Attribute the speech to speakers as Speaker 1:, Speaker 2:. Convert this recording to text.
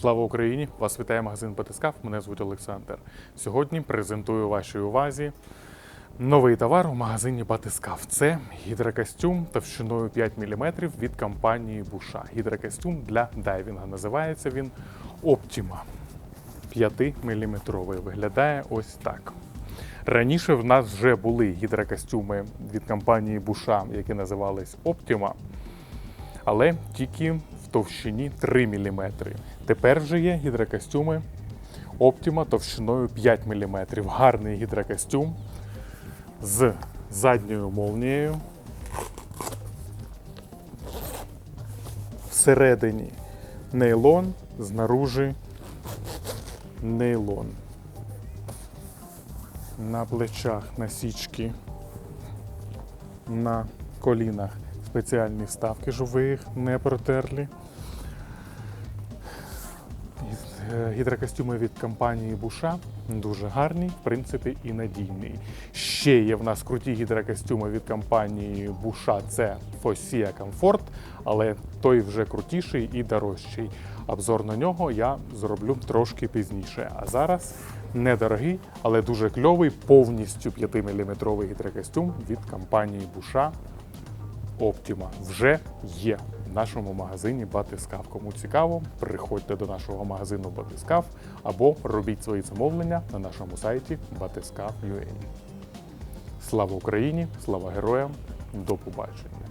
Speaker 1: Слава Україні! Вас вітає магазин Батискаф. Мене звуть Олександр. Сьогодні презентую вашій увазі новий товар у магазині Батискаф. Це гідрокостюм товщиною 5 мм від компанії Буша. Гідрокостюм для дайвінга. Називається він Optima. 5-мм. Виглядає ось так. Раніше в нас вже були гідрокостюми від компанії Буша, які називались Optima, але тільки в товщині 3 мм. Тепер вже є гідрокостюми Optima товщиною 5 мм. Гарний гідрокостюм з задньою молнією. Всередині нейлон, знаружи нейлон. На плечах насічки, на колінах спеціальні вставки, щоб ви їх не протерли. Е, Гідрокостюми від компанії Буша дуже гарні, в принципі, і надійний. Ще є в нас круті гідрокостюми від компанії Буша. Це Fosia Comfort, але той вже крутіший і дорожчий. Обзор на нього я зроблю трошки пізніше. А зараз недорогий, але дуже кльовий, повністю 5-мм гідрокостюм від компанії Буша Optima вже є нашому магазині Батискав. Кому цікаво, приходьте до нашого магазину Батискав або робіть свої замовлення на нашому сайті Батискав.ua. Слава Україні! Слава героям! До побачення!